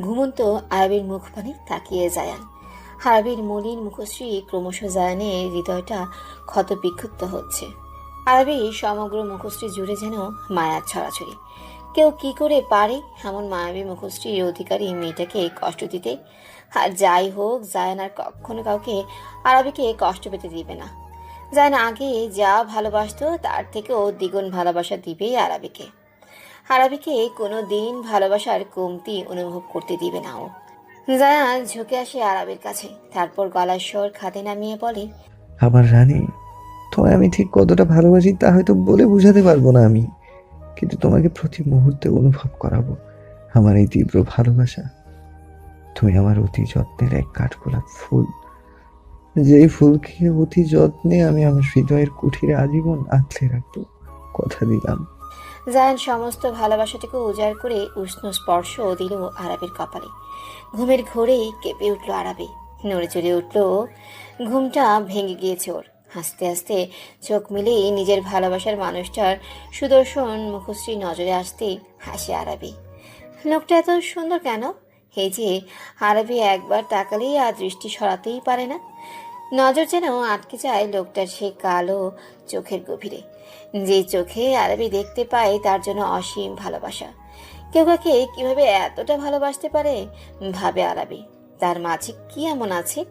ঘুমন্ত আরবির মুখপানে তাকিয়ে জায়ান আরবির মলিন মুখশ্রী ক্রমশ জায়ানের হৃদয়টা ক্ষত হচ্ছে। আরবি সমগ্র মুখশ্রী জুড়ে যেন মায়ার ছড়াছড়ি। কেউ কি করে পারে এমন মায়াবী মুখশ্রীর অধিকারী মেয়েটাকে কষ্ট দিতে? আর যাই হোক, জায়ান আর কখনো কাউকে আরবিকে কষ্ট পেতে দিবে না। জায়ান আগে যা ভালোবাসতো, তার থেকেও দ্বিগুণ ভালোবাসা দিবেই আরবিকে। আরবিকে কোনো দিন ভালোবাসার কমতি অনুভব করতে দিবে না ও। জায়ান ঝুঁকে আসে আরবের কাছে। তারপর গলার স্বর খাতে নামিয়ে বলে, আমার রানী, তোমায় আমি ঠিক কতটা ভালোবাসি তা হয়তো বলে বোঝাতে পারব না আমি। কিন্তু তোমাকে প্রতি মুহূর্তে অনুভব করাবো আমার এই তীব্র ভালোবাসা। তুমি আমার অতি যত্নের এক কাঠগোলাপ ফুল। যেই ফুলকে অতি যত্নে আমি আমার হৃদয়ের কুঠিরে আজীবন আঁকলে রাখব, কথা দিলাম। জায়ান সমস্ত ভালোবাসাটিকে উজাড় করে উষ্ণ স্পর্শ দিল আরবের কপালে। ঘুমের ঘোরেই কেঁপে উঠল আরবে। নড়ে চড়ে উঠল, ঘুমটা ভেঙে গিয়েছে ওর। হাসতে হাসতে চোখ মিলেই নিজের ভালোবাসার মানুষটার সুদর্শন মুখশ্রী নজরে আসতেই হাসে আরবি। লোকটা এত সুন্দর কেন? এই যে আরবি একবার তাকালেই আর দৃষ্টি সরাতেই পারে না। নজর যেন আটকে যায় লোকটার সে কালো চোখের গভীরে। যে চোখে আরবি দেখতে পায়, তার জন্য অসীম ভালোবাসা। কেউ কাকে কীভাবে এতটা ভালোবাসতে পারে? ভাবে আরবি। তার মাঝে কি এমন আছে?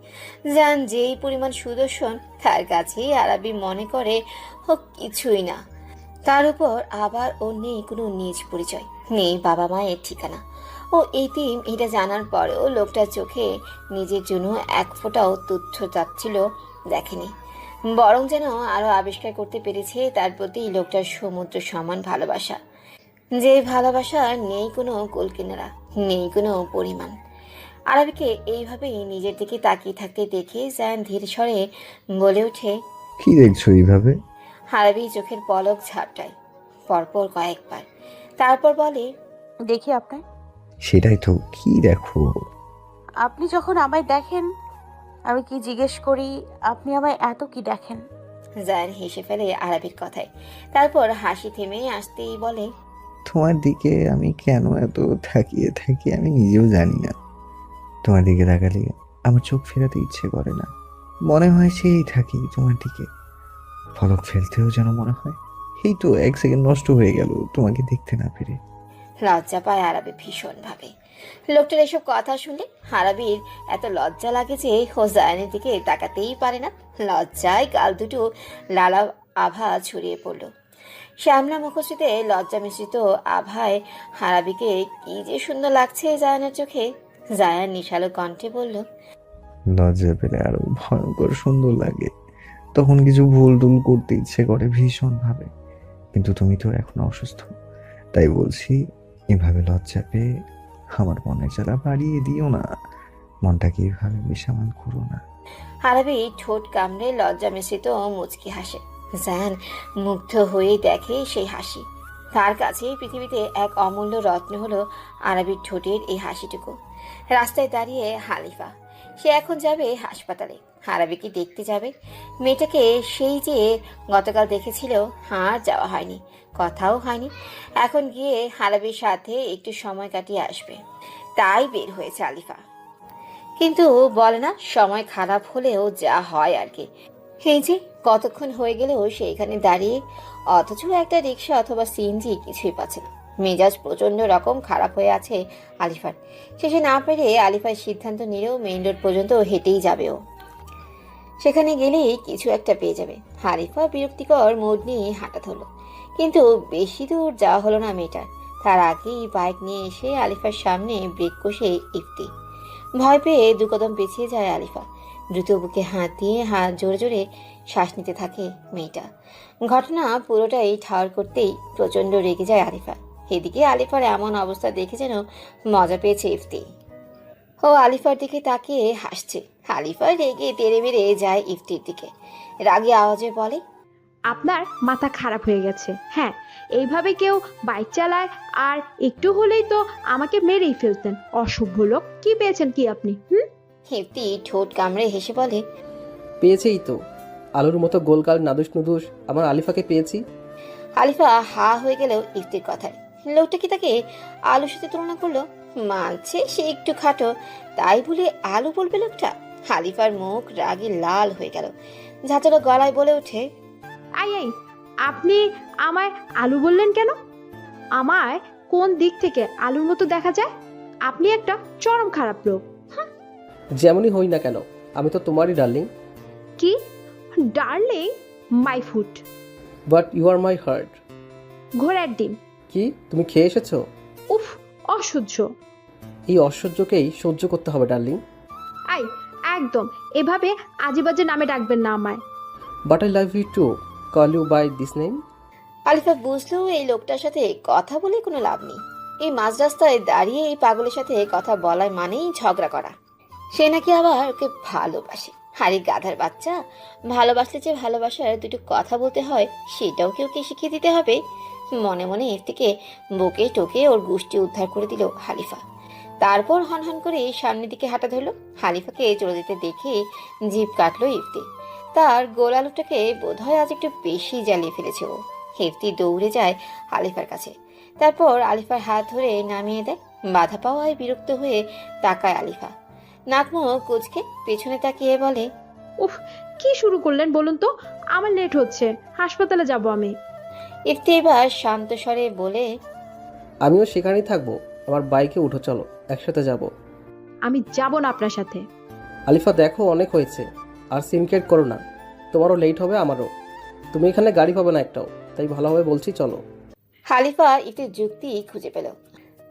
যান যেই পরিমাণ সুদর্শন, তার কাছেই আরবি মনে করে ও কিছুই না। তার উপর আবার ও নেই কোনো নিজ পরিচয়, নেই বাবা মায়ের ঠিকানা। ও এতিম, এটা জানার পরেও লোকটার চোখে নিজের জন্য এক ফোঁটাও তুচ্ছ যাচ্ছিল দেখেনি। বরং যেন আরও আবিষ্কার করতে পেরেছে তার প্রতি লোকটার সমুদ্র সমান ভালোবাসা। যে ভালোবাসার নেই কোনো গোলকিনারা নেই কোনো পরিমাণ। আরবিকে এইভাবেই নিজের দিকে তাকিয়ে থাকতে দেখে জায়ান ধীর স্বরে বলে ওঠে কি দেখছ এইভাবে? আরবি চোখের পলক ঝাপটায় পরপর কয়েকবার। তারপর বলে দেখি আপনার। সেটাই তো কি দেখো? আপনি যখন আমায় দেখেন আমি কি জিজ্ঞেস করি আপনি আমায় এত কি দেখেন? জায়ান হেসে ফেলে আরবির কথায়। তারপর হাসি থেমে আসতেই বলে তোমার দিকে আমি কেন এত থাকিয়ে থাকি আমি নিজেও জানি না। তোমার দিকে তাকালে আমার চোখ ফেরাতে ইচ্ছে করে না। মনে হয় সেই থাকি তোমার দিকে। ফলক ফেলতেও যেন মনে হয় এই তো এক সেকেন্ড নষ্ট হয়ে গেল তোমাকে দেখতে না পেরে। লজ্জা পায় আরবি ভীষণভাবে। লোকটার এসব কথা শুনলে আরবির এত লজ্জা লাগে যে ও জায়ানের দিকে তাকাতেই পারে না। লজ্জায় গাল দুটো লালা আভা ছড়িয়ে পড়ল। শ্যামলা মুখশ্রীতে লজ্জা মিশ্রিত আভায় হারাবিকে কি যে সুন্দর লাগছে জায়ানের চোখে। জায়ান নিশালো কণ্ঠে বলল, লজ্জা পেলে আরও ভয়ঙ্কর সুন্দর লাগে। তখন কিছু ভুল টুল করতে ইচ্ছে করে ভীষণ ভাবে কিন্তু তুমি তো এখন অসুস্থ। তাই বলছি এভাবে লজ্জা পেয়ে আমার মনে জ্বালা বাড়িয়ে দিও না। মনটাকে এভাবে বিষামান করো না। হারাবি ঠোঁট কামড়ে লজ্জা মিশ্রিত মুচকি হাসে। জায়ান মুগ্ধ হয়ে দেখে সেই হাসি। তার কাছে পৃথিবীতে এক অমূল্য রত্ন হলো আরবির ঠোঁটের এই হাসিটুকু। রাস্তায় দাঁড়িয়ে হালিফা, সে এখন যাবে হাসপাতালে। আরবিকে দেখতে যাবে? মেয়েটাকে সেই যে গতকাল দেখেছিল, আর যাওয়া হয়নি। কথাও হয়নি। এখন গিয়ে হারাবির সাথে একটু সময় কাটিয়ে আসবে। তাই বের হয়েছে আলিফা। কিন্তু বলে না, সময় খারাপ হলেও যা হয় আর কি। এই যে, কতক্ষণ হয়ে গেলেও সেইখানে দাঁড়িয়ে, অথচ একটা রিক্সা অথবা সিএনজি কিছুই পাচ্ছে না। মেজাজ প্রচণ্ড রকম খারাপ হয়ে আছে আলিফার। শেষে না পেরে আলিফার সিদ্ধান্ত নিলেও মেইন রোড পর্যন্ত হেঁটেই যাবে ও। সেখানে গেলেই কিছু একটা পেয়ে যাবে। আলিফা বিরক্তিকর মোড নিয়ে হাঁটা ধরলো। কিন্তু বেশি দূর যাওয়া হলো না মেয়েটার। তার আগেই বাইক নিয়ে এসে আলিফার সামনে ব্রেক কষে ইফতি ভয় পেয়ে দু কদম পিছিয়ে যায় আলিফা। দ্রুত বুকে হাত দিয়ে হাত জোরে জোরে শ্বাস নিতে থাকে মেয়েটা। ঘটনা পুরোটাই ঠাওয়ার করতেই প্রচণ্ড রেগে যায় আলিফা। এদিকে আলিফার এমন অবস্থা দেখে যেন মজা পেয়েছে ইফতি। ও আলিফার দিকে তাকিয়ে হাসছে। আলিফা রেগে তেড়ে বেড়ে যায় ইফতির দিকে। রাগী আওয়াজে বলে আপনার মাথা খারাপ হয়ে গেছে। হ্যাঁ এইভাবে কেউ বাইক চালায় আর একটু হলেই তো আমাকে মেরেই ফেলতেন। অসভ্য লোক কি পেয়েছেন কি আপনি হুম? ঠোঁট কামড়ে হেসে বলে পেয়েছেই তো। আলুর মতো গোলগাল নাদুস নুদুস আমার আলিফাকে পেয়েছি। আলিফা হা হয়ে গেলেও ইফতির কথায়। লোকটা কি তাকে আলুর সাথে তুলনা করল? মানছে সে একটু খাটো তাই বলে আলু বলবে লোকটা? হালিফার মুখ রাগে লাল হয়ে গেল। ঝাঁচড়ো গলায় বলে ওঠে আই আই আপনি আমায় আলু বললেন কেন? আমায় কোন দিক থেকে আলুর মতো দেখা যায়? আপনি একটা চরম খারাপ লোক। যেমনই হই না কেন আমি তো তোমারই ডার্লিং। কি? Darling? My food but you are my heart. ঘোড়ার ডিম। কি? তুমি খেয়ে এসেছ? উফ অসহ্য। এই অসহ্যকেই সহ্য করতে হবে ডার্লিং। আই একদম। এভাবে আজেবাজে নামে ডাকবেন না আমায়। But I love you too. Call you by this name Alifa বুঝলো এই লোকটার সাথে কথা বলে কোনো লাভ নেই। এই মাঝ রাস্তায় দাঁড়িয়ে এই পাগলের সাথে কথা বলার মানেই ঝগড়া করা। সে নাকি আবার ওকে ভালোবাসে। হারি গাধার বাচ্চা, ভালোবাসলে যে ভালোবাসার দুটো কথা বলতে হয়, সেটাও কেউ কে শিখিয়ে দিতে হবে? মনে মনে এর থেকে বকে টোকে ওর গোষ্ঠী উদ্ধার করে দিল হালিফা। তারপর হনহন করে সামনের দিকে হাঁটা ধরলো। হালিফাকে চলে যেতে দেখে জিভ কাটলো ইফতি। তার গোল আলুটাকে বোধহয় আজ একটু বেশি জ্বালিয়ে ফেলেছে ও। হেফতি দৌড়ে যায় আলিফার কাছে। তারপর আলিফার হাত ধরে নামিয়ে দেয়। বাধা পাওয়ায় বিরক্ত হয়ে তাকায় আলিফা। নাকমুখ কুচকে পেছনে তাকিয়ে বলে উফ কি শুরু করলেন বলুন তো? আমার লেট হচ্ছে। হাসপাতালে যাব আমি। ইফতি এবার শান্ত স্বরে বলে আমিও সেখানেই থাকব। আমার বাইকে উঠো চলো। একসাথে যাব। আমি যাব না আপনার সাথে। আলিফা দেখো অনেক হয়েছে। আর সিম সিনকেট করো না। তোমারও লেট হবে, আমারও। তুমি এখানে গাড়ি পাবে না একটাও। তাই ভালোভাবে বলছি, চলো। হালিফা একটু যুক্তি খুঁজে পেল।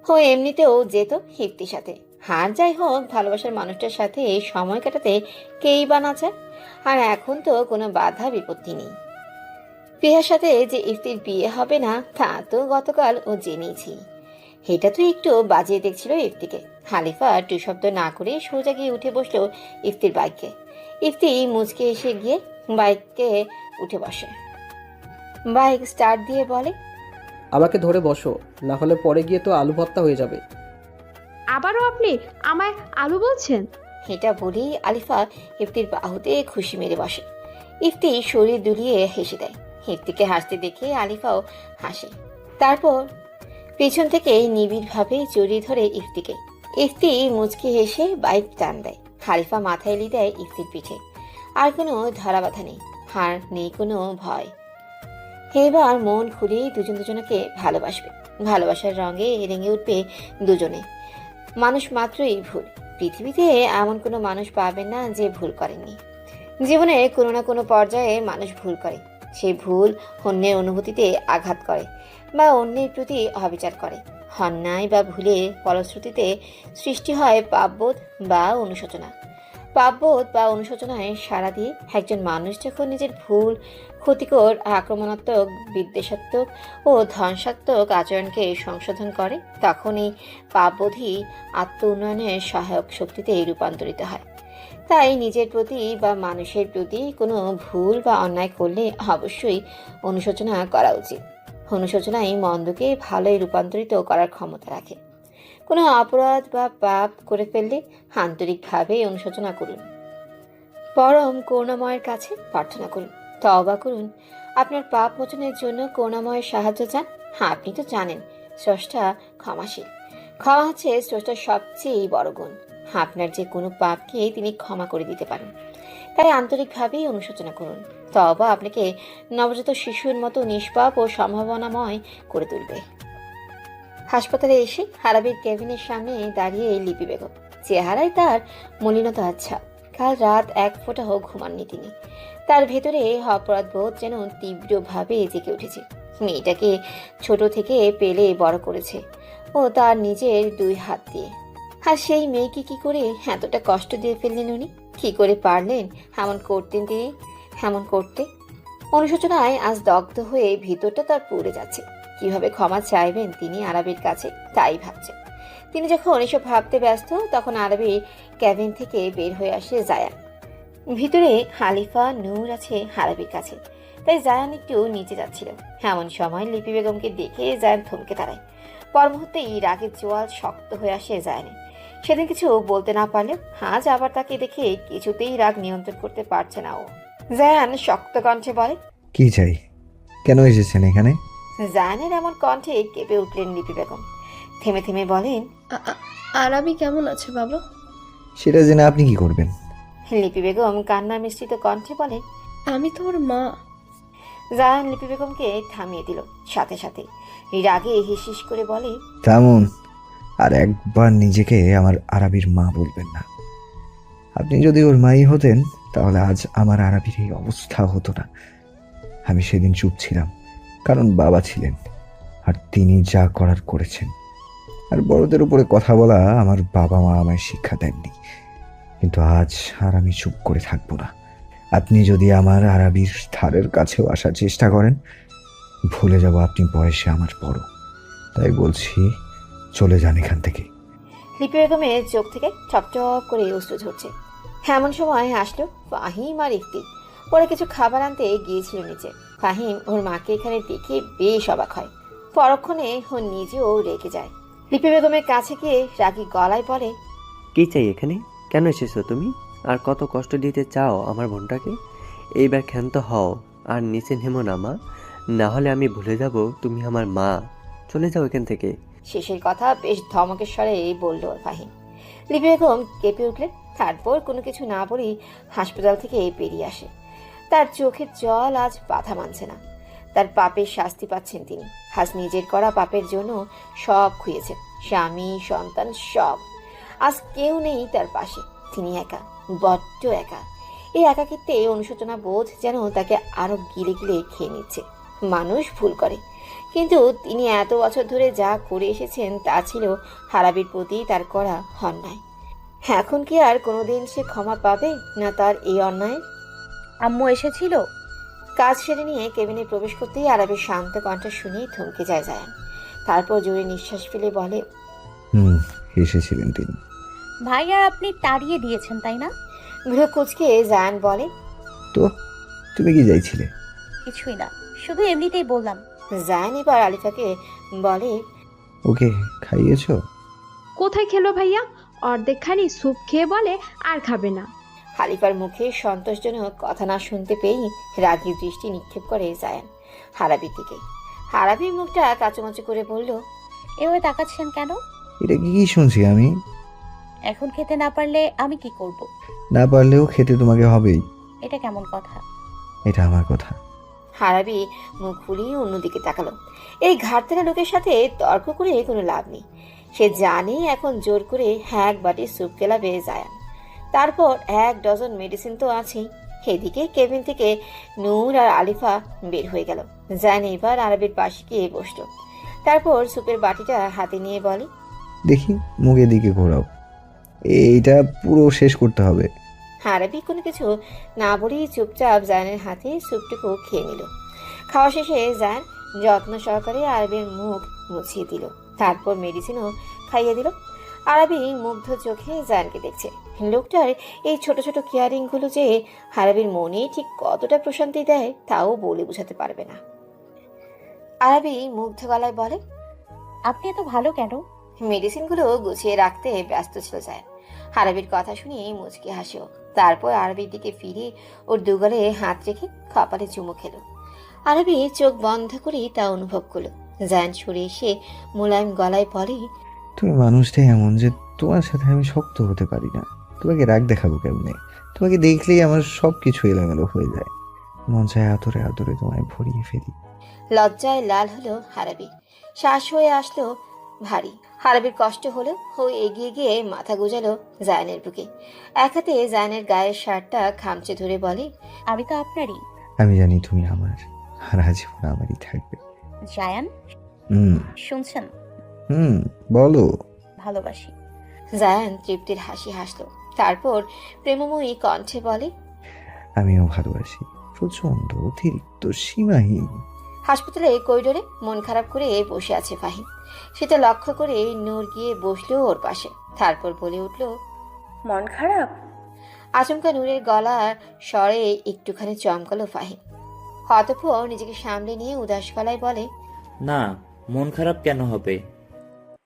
হো এমনিতেও যেত হিপ্তির সাথে। হার যাই হোক, ভালোবাসার মানুষটার সাথে সময় কাটাতে কেই বা না চায়। আর এখন তো কোনো বাধা বিপত্তি নেই। প্রিয়ার সাথে যে ইফতির বিয়ে হবে না, তা তো গতকাল ও জেনেছি। এটা তো একটু বাজিয়ে দেখছিল ইফতিকে। হালিফা টু শব্দ না করে সোজা গিয়ে উঠে বসল ইফতির বাইকে। ইফতি মুচকে এসে গিয়ে বাইককে উঠে বসে। বাইক স্টার্ট দিয়ে বলে আমাকে ধরে বসো না হলে পরে গিয়ে তো আলু ভর্তা হয়ে যাবে। আবারও আপনি আমায় আলু বলছেন? এটা বলেই আলিফা ইফতির বাহুতে খুশি মেরে বসে। ইফতি শরীর দুলিয়ে হেসে দেয়। ইফতিকে হাসতে দেখে আলিফাও হাসে। তারপর পেছন থেকে নিবিড়ভাবে জড়িয়ে ধরে ইফতিকে। ইফতি মুচকি হেসে বাইক টান দেয়। হারিফা মাথায় এলি দেয় ইফতির পিঠে। আর কোনো ধরা বাধা নেই হার নেই কোনো ভয়। এবার মন খুলে দুজন দুজনকে ভালোবাসবে। ভালোবাসার রঙে রেঙে উঠবে দুজনে। মানুষ মাত্রই ভুল। পৃথিবীতে এমন কোনো মানুষ পাবেন না যে ভুল করেননি জীবনে কোনো না কোনো পর্যায়ে মানুষ ভুল করে। সেই ভুল অন্যের অনুভূতিতে আঘাত করে বা অন্যের প্রতি অবিচার করে। অন্যায় বা ভুলের ফলশ্রুতিতে সৃষ্টি হয় পাপবোধ বা অনুশোচনা। পাপবোধ বা অনুশোচনায় সাড়া দিয়ে একজন মানুষ যখন নিজের ভুল, ক্ষতিকর, আক্রমণাত্মক, বিদ্বেষাত্মক ও ধ্বংসাত্মক আচরণকে সংশোধন করে, তখনই পাপবোধই আত্ম উন্নয়নের সহায়ক শক্তিতে রূপান্তরিত হয়। তাই নিজের প্রতি বা মানুষের প্রতি কোনো ভুল বা অন্যায় করলে অবশ্যই অনুশোচনা করা উচিত। অনুশোচনাই মন্দকে ভালোই রূপান্তরিত করার ক্ষমতা রাখে। কোনো অপরাধ বা পাপ করে ফেললে আন্তরিকভাবে অনুশোচনা করুন। পরম করুণাময়ের কাছে প্রার্থনা করুন। তওবা করুন। আপনার পাপ মোচনের জন্য করুণাময়ের সাহায্য চান। হ্যাঁ আপনি তো জানেন, স্রষ্টা ক্ষমাশীল। ক্ষমা হচ্ছে স্রষ্টার সবচেয়ে বড় গুণ। আপনার যে কোনো পাপকে তিনি ক্ষমা করে দিতে পারেন। তাই আন্তরিকভাবেই অনুশোচনা করুন। তবা আপনাকে নবজাত শিশুর মতো নিষ্পাপ ও সম্ভাবনাময় করে তুলবে। হাসপাতালে এসে হারাবির কেবিনের সামনে দাঁড়িয়ে লিপি বেগম চেহারায় তার মলিনতা আচ্ছা। কাল রাত এক ফোঁটাও ঘুমাননি তিনি। তার ভেতরে অপরাধ বোধ যেন তীব্রভাবে জেগে উঠেছে। মেয়েটাকে ছোট থেকে পেলে বড় করেছে ও তার নিজের দুই হাত দিয়ে। আর সেই মেয়েকে কি করে এতটা কষ্ট দিয়ে ফেললেন উনি? কি করে পারলেন? এমন করতেন তিনি, এমন করতে। অনুশোচনায় আজ দগ্ধ হয়ে ভিতরটা তার পুড়ে যাচ্ছে। কীভাবে ক্ষমা চাইবেন তিনি আরবের কাছে? তাই ভাবছেন। তিনি যখন এসব ভাবতে ব্যস্ত, তখন আরবির ক্যাবিন থেকে বের হয়ে আসে জায়ান। ভিতরে হালিফা নূর আছে হারাবির কাছে। তাই জায়ান একটু নিচে যাচ্ছিল। এমন সময় লিপি বেগমকে দেখে জায়ান থমকে দাঁড়ায়। পর মুহূর্তেই রাগের জোয়াল শক্ত হয়ে আসে জায়ানে সেদিন কিছু বলতে না পারলেও আজ আবার তাকে দেখে কিছুতেই রাগ নিয়ন্ত্রণ করতে পারছে না ও। জায়ান শক্ত কণ্ঠে বলে কি চাই? কেন এসেছেন এখানে? জায়ানের এমন কণ্ঠে কেঁপে উঠলেন লিপি বেগম। থেমে থেমে বলেন আর আমি কেমন আছে বাবা? সেটা জেনে আপনি কি করবেন? লিপি বেগম কান্না মিশ্রিত কণ্ঠে বলে আমি তোর মা। জায়ান লিপি বেগমকে থামিয়ে দিল। সাথে সাথে রাগে হিসিস করে বলে তেমন আর একবার নিজেকে আমার আরবির মা বলবেন না। আপনি যদি ওর মাই হতেন, তাহলে আজ আমার আরবির এই অবস্থা হতো না। আমি সেদিন চুপ ছিলাম, কারণ বাবা ছিলেন, আর তিনি যা করার করেছেন। আর বড়দের উপরে কথা বলা আমার বাবা মা আমায় শিক্ষা দেননি। কিন্তু আজ আর আমি চুপ করে থাকব না। আপনি যদি আমার আরবির ধারের কাছেও আসার চেষ্টা করেন, ভুলে যাব আপনি বয়সে আমার বড়। তাই বলছি চলে যান এখান থেকে। লিপি বেগমের চোখ থেকে টপ করে অশ্রু ঝরছে। এমন সময় আসলো ফাহিম আর ইফতি। পরে কিছু খাবার আনতে গিয়েছিল নিচে। ফাহিম ওর মাকে এখানে দেখে বেশ অবাক হয়। পরক্ষণে ও নিজেও রেগে যায়। লিপি বেগমের কাছে গিয়ে রাগী গলায় বলে কি চাই এখানে? কেন এসেছ তুমি? আর কত কষ্ট দিতে চাও আমার বোনটাকে? এইবার ক্ষান্ত হও আর নিচে নেমো না মা। না হলে আমি ভুলে যাব তুমি আমার মা। চলে যাও এখান থেকে। শেষের কথা বেশ ধমকের স্বরে বলল ফাহিম। লিপি বেগম কেঁপে উঠলেন। তারপর কোনো কিছু না বলেই হাসপাতাল থেকে বেরিয়ে আসে। তার চোখের জল আজ বাধা মানছে না। তার পাপের শাস্তি পাচ্ছেন তিনি। আজ নিজের করা পাপের জন্য সব খুঁয়েছেন স্বামী, সন্তান, সব। আজ কেউ নেই তার পাশে। তিনি একা, বড্ড একা। এই একাকিত্বে অনুশোচনা বোধ যেন তাকে আরও গিলে গিলে খেয়ে নিচ্ছে। মানুষ ভুল করে। কিন্তু তিনি এত বছর ধরে যা করে এসেছেন তা ছিল হারাবির প্রতি তার করা অন্যায়। এখন কি আর কোনোদিন সে ক্ষমা পাবে না তার এই অন্যায়? আম্মু এসেছিল? কাজ সেরে নিয়ে কেবিনে প্রবেশ করতেই আরবের শান্ত কণ্ঠ শুনে থমকে যায় জায়ান। তারপর জোরে নিঃশ্বাস ফেলে বলে হুম এসেছিলেন তিনি। ভাইয়া আপনি তাড়িয়ে দিয়েছেন তাই না? ভ্রু কুচকে জায়ান বলে তো তুমি কি চাইছিলে কিছুই না শুধু এমনিতেই বললাম জায়ান এবার আলিফাকে বলে ওকে খাইয়েছো? কোথায় খেলো ভাইয়া? অর্ধেকখানি স্যুপ খেয়ে বলে আর খাবে না। হালিফার মুখে সন্তোষজনক কথা না শুনতে পেয়েই রাগী দৃষ্টি নিক্ষেপ করে জায়ান হারাবির দিকে। হারাবির মুখটা কাচুমাচু করে বলল এভাবে তাকাচ্ছেন কেন? এটা কি কি শুনছি আমি? এখন খেতে না পারলে আমি কি করব। না পারলেও খেতে তোমাকে হবেই। এটা কেমন কথা? এটা আমার কথা। হারাবি মুখ ফুলিয়ে অন্যদিকে তাকালো। এই ঘাটতেরা লোকের সাথে তর্ক করে কোনো লাভ নেই। সে জানে এখন জোর করে এক বাটি স্যুপ কেলাবে যায় তারপর এক ডজন মেডিসিন তো আছেই। এদিকে কেবিন থেকে নূর আর আলিফা বের হয়ে গেল। জায়ান এবার আরবের পাশে গিয়ে বসল। তারপর স্যুপের বাটিটা হাতে নিয়ে বলে, দেখি মুখের দিকে ঘোরাও। এইটা পুরো শেষ করতে হবে। আরবি কোনো কিছু না বলেই চুপচাপ জায়ানের হাতে স্যুপটুকু খেয়ে নিল। খাওয়া শেষে জায়ান যত্ন সহকারে আরবির মুখ মুছিয়ে দিল। তারপর মেডিসিনও খাইয়ে দিল। আরবি মুগ্ধ চোখে জায়ানকে দেখছে। লোকটার এই ছোট ছোট কেয়ারিংগুলো যে আরবির মনে ঠিক কতটা প্রশান্তি দেয় তাও বলে বোঝাতে পারবে না। আরবি মুগ্ধ গলায় বলে আপনি এত ভালো কেন? মেডিসিনগুলো গুছিয়ে রাখতে ব্যস্ত ছিল জায়ান হারাবির কথা শুনে মুচকি হাসেও তারপর আরবির দিকে ফিরে ওর দুগালে হাত রেখে কপালে চুমু খেলো। আরবি চোখ বন্ধ করে তা অনুভব করল। জায়ান সরে এসে মোলায়েম গলায় বলে তুমি মানুষটাই এমন যে তোমার সাথে আমি শক্ত হতে পারি না। তোমাকে রাগ দেখাবো কেমনে? তোমাকে দেখলেই আমার সব কিছু এলোমেলো হয়ে যায়। মন চায় আতরে আতরে তোমায় ভরিয়ে ফেলি। লজ্জায় লাল হলো হারাবি শ্বাস হয়ে আসলো ভারী। হারাবির কষ্ট হলো ও এগিয়ে গিয়ে মাথা গুজালো জায়ানের বুকে। এক হাতে জায়ানের গায়ের শার্টটা খামচে ধরে বলে আমি তো আপনারই। আমি জানি তুমি আমার আর আজীবন আমারই থাকবে। জায়ান? হুম। শুনছেন? হুম বলো। ভালোবাসি। জায়ান তৃপ্তির হাসি হাসলো। তারপর প্রেমময়ী কণ্ঠে বলে আমিও ভালোবাসি। প্রচণ্ড অতিরিক্ত সীমাহীন। হাসপাতালে করিডোরে মন খারাপ করে বসে আছে ফাহিম। সেটা লক্ষ্য করে নূর গিয়ে বসল ওর পাশে। তারপর বলে উঠল মন খারাপ? আচমকা নূরের গলা স্বরে একটুখানি চমকালো ফাহিম। অতঃপর নিজেকে সামলে নিয়ে উদাস গলায় বলে না মন খারাপ কেন হবে?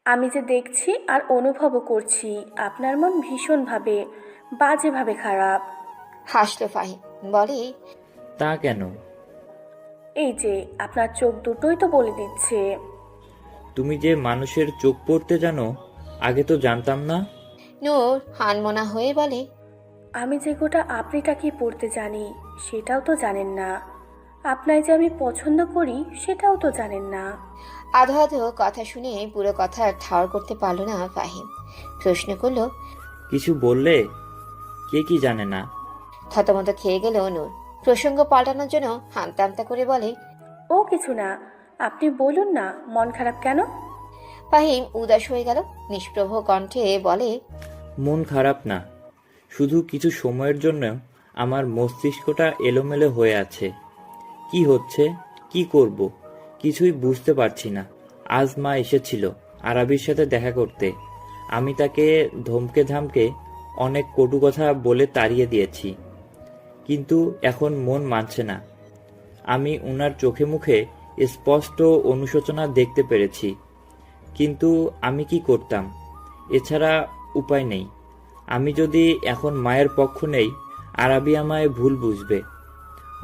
আমি যে দেখছি আর অনুভবও করছি আপনার মন ভীষণভাবে বাজেভাবে খারাপ। হাসলো ফাহিম বলে তা কেন? এই যে আপনার চোখ দুটোই তো বলে দিচ্ছে। তুমি যে মানুষের চোখ পড়তে জানো আগে তো জানতাম না। নূর হানমনা হয়ে বলে আমি যে গোটা আপনিটা কি পড়তে জানি সেটাও তো জানেন না। আপনায় যে আমি পছন্দ করি সেটাও তো জানেন না। আধো আধো কথা শুনে পুরো কথা ঠাওর করতে পারল না ফাহিম। প্রশ্ন করল কিছু বললে? কে কি জানে না? থতমত খেয়ে গেল নূর। প্রসঙ্গ পাল্টানোর জন্য হামতা হামতা করে বলে ও কিছু না আপনি বলুন না মন খারাপ কেন? ফাহিম উদাস হয়ে গেল নিষ্প্রভ কণ্ঠে বলে মন খারাপ না শুধু কিছু সময়ের জন্য আমার মস্তিষ্কটা এলোমেলো হয়ে আছে। কি হচ্ছে? কি করব? কিছুই বুঝতে পারছি না। আজ মা এসেছিল আরবির সাথে দেখা করতে। আমি তাকে ধমকে ধামকে অনেক কটু কথা বলে তাড়িয়ে দিয়েছি। কিন্তু এখন মন মানছে না। আমি উনার চোখে মুখে স্পষ্ট অনুশোচনা দেখতে পেরেছি। কিন্তু আমি কি করতাম? এছাড়া উপায় নেই। আমি যদি এখন মায়ের পক্ষ নেই, আরবি আমায় ভুল বুঝবে।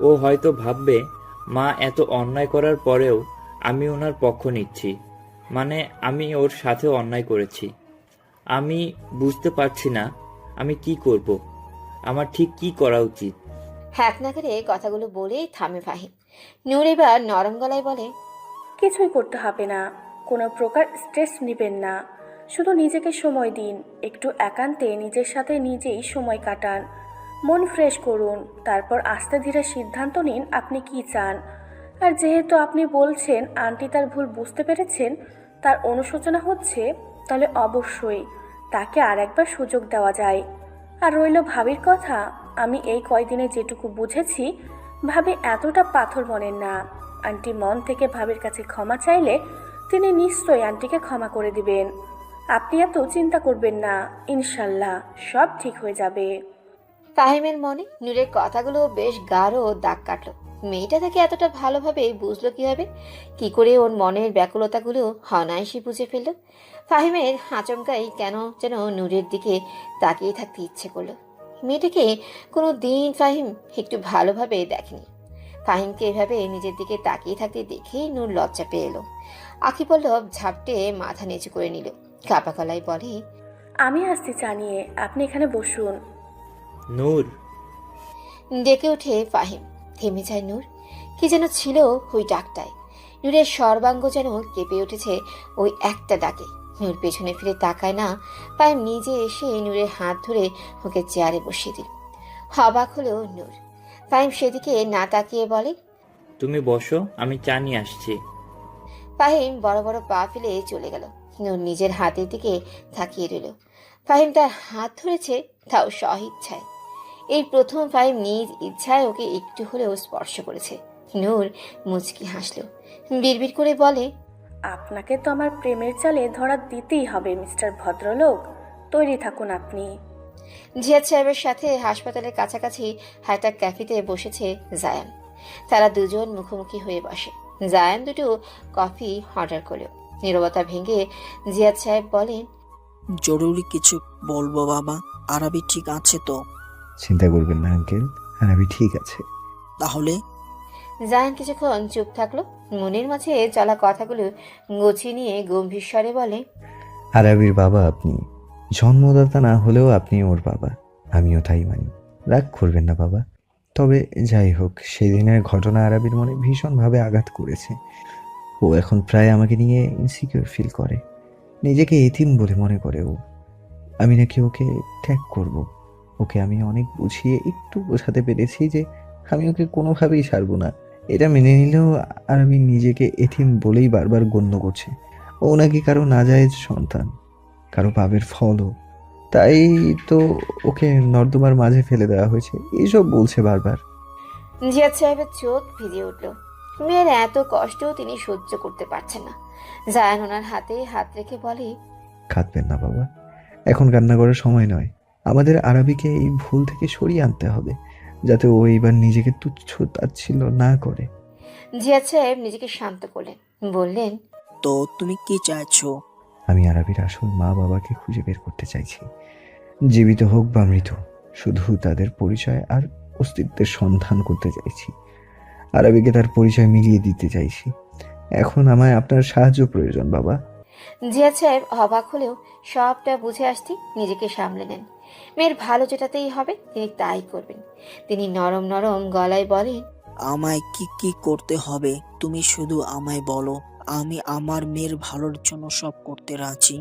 ও হয়তো ভাববে, মা এত অন্যায় করার পরেও আমি ওনার পক্ষ নিচ্ছি। মানে আমি ওর সাথেও অন্যায় করেছি। আমি বুঝতে পারছি না, আমি কি করব? আমার ঠিক কি করা উচিত? হ্যাক না করে কথাগুলো বলেই থামে ফাহিম। নূর এবার নরম গলায় বলে, কিছুই করতে হবে না, কোনো প্রকার স্ট্রেস নেবেন না। শুধু নিজেকে সময় দিন, একটু একান্তে নিজের সাথে নিজেই সময় কাটান। মন ফ্রেশ করুন, তারপর আস্তে ধীরে সিদ্ধান্ত নিন আপনি কি চান। আর যেহেতু আপনি বলছেন আন্টি তার ভুল বুঝতে পেরেছেন, তার অনুশোচনা হচ্ছে, তাহলে অবশ্যই তাকে আর একবার সুযোগ দেওয়া যায়। আর রইল ভাবির কথা, আমি এই কয়দিনে যেটুকু বুঝেছি ভাবি এতটা পাথর মনের না। আন্টি মন থেকে ভাবির কাছে ক্ষমা চাইলে তিনি নিশ্চয়ই আন্টিকে ক্ষমা করে দিবেন। আপনি এত চিন্তা করবেন না, ইনশাল্লাহ সব ঠিক হয়ে যাবে। ফাহিমের মনে নূরের কথাগুলো বেশ গাঢ় দাগ কাটলো। মেয়েটা তাকে এতটা ভালোভাবে বুঝলো কীভাবে? কি করে ওর মনের ব্যাকুলতাগুলো হনায়সে বুঝে ফেলল? ফাহিমের হাঁচমকাই কেন যেন নূরের দিকে তাকিয়ে থাকতে ইচ্ছে করল। মেয়েটাকে কোনো দিন ফাহিম একটু ভালোভাবে দেখেনি। ফাহিমকে এভাবে নিজের দিকে তাকিয়ে থাকতে দেখেই নূর লজ্জা পেয়ে এলো। আখি পল্লব ঝাপটে মাথা নিচু করে নিল। কাপা গলায় বলে আমি আসতে জানিয়ে আপনি এখানে বসুন। নূর। ডেকে ওঠে ফাহিম। থেমে যায় নূর। কি যেন ছিল ওই ডাকটায়। নূরের সর্বাঙ্গ যেন কেঁপে উঠেছে ওই একটা ডাকে নূর পেছনে ফিরে তাকায় না ফাহিম নিজে এসে নূরের হাত ধরে ওকে চেয়ারে বসিয়ে দিল। হবাক হলো নূর। ফাহিম সেদিকে না তাকিয়ে বলে তুমি বসো আমি চা নিয়ে আসছি। ফাহিম বড় বড় পা ফেলে চলে গেল। নূর নিজের হাতের দিকে তাকিয়ে রইল। ফাহিম তার হাত ধরেছে তাও সহিচ্ছায়। এই প্রথম ফাহিম নিজ ইচ্ছায় ওকে একটু হলেও স্পর্শ করেছে। নূর মুচকি হাসল। বিড়বিড় করে বলে আপনাকে তো আমার প্রেমের চালে ধরা দিতেই হবে মিস্টার ভদ্রলোক। তৈরি থাকুন আপনি। জিয়াদ সাহেবের সাথে হাসপাতালের কাছাকাছি একটা ক্যাফিতে বসেছে জায়ান। তারা দুজন মুখোমুখি হয়ে বসে। জায়ান দুটো কফি অর্ডার করল। নীরবতা ভেঙে জিয়াদ সাহেব বলেন জরুরি কিছু বলব বাবা আরবি ঠিক আছে তো? চিন্তা করবেন না আঙ্কেল। আর আমি ঠিক আছে। তাহলে জায়ান কিছুক্ষণ চুপ থাকল। মনের মাঝে চলা কথাগুলো গুছিয়ে নিয়ে গম্ভীর স্বরে বলে আরবির বাবা, আপনি জন্মদাতা না হলেও আপনি ওর বাবা, আমিও তাই মানি। রাগ করবেন না বাবা। তবে যাই হোক, সেদিনের ঘটনা আরবির মনে ভীষণভাবে আঘাত করেছে। ও এখন প্রায় আমাকে নিয়ে ইনসিকিউর ফিল করে। নিজেকে এতিম বলে মনে করে ও। আমি নাকি ওকে ত্যাগ করব। ওকে আমি অনেক বুঝিয়ে একটু বোঝাতে পেরেছি যে আমি ওকে কোনোভাবেই ছাড়বো না। এটা মেনে নিলেও আরবি নিজেকে এথিম বলেই বারবার গণ্য করছে। ও নাকি কারও নাজায়েজ সন্তান কারও পাপের ফলও। তাই তো ওকে নর্দমার মাঝে ফেলে দেওয়া হয়েছে। এইসব বলছে বারবার। জিয়াদ সাহেবের চোখ ভিজে উঠল। মেয়ের এত কষ্ট তিনি সহ্য করতে পারছেন না। জায়ান ওনার হাতে হাত রেখে বলে কাঁদবেন না বাবা। এখন কান্না করার সময় নয়। আমাদের আরবিকে এই ভুল থেকে সরিয়ে আনতে হবে। যাতে ও এইবার নিজেকে তুচ্ছ তাচ্ছিল্য না করে। জিয়াদ সাহেব নিজেকে শান্ত করলেন বললেন তো তুমি কি চাইছো? আমি আরবির আসল মা বাবাকে খুঁজে বের করতে চাইছি। জীবিত হোক বা মৃত শুধু তাদের পরিচয় আর অস্তিত্বের সন্ধান করতে চাইছি। আরবিকে তার পরিচয় মিলিয়ে দিতে চাইছি। এখন আমায় আপনার সাহায্য প্রয়োজন বাবা। জিয়া সাহেব অবাক হলেও সবটা বুঝে আসতে নিজেকে সামলে নেন। মেয়ের ভালো যেটাতেই হবে তিনি তাই করবেন। তিনি নরম নরম গলায় বলেন, আমায় কি কি করতে হবে? তুমি শুধু আমায় বলো, আমি আমার মেয়ের ভালোর জন্য সব করতে রাজি।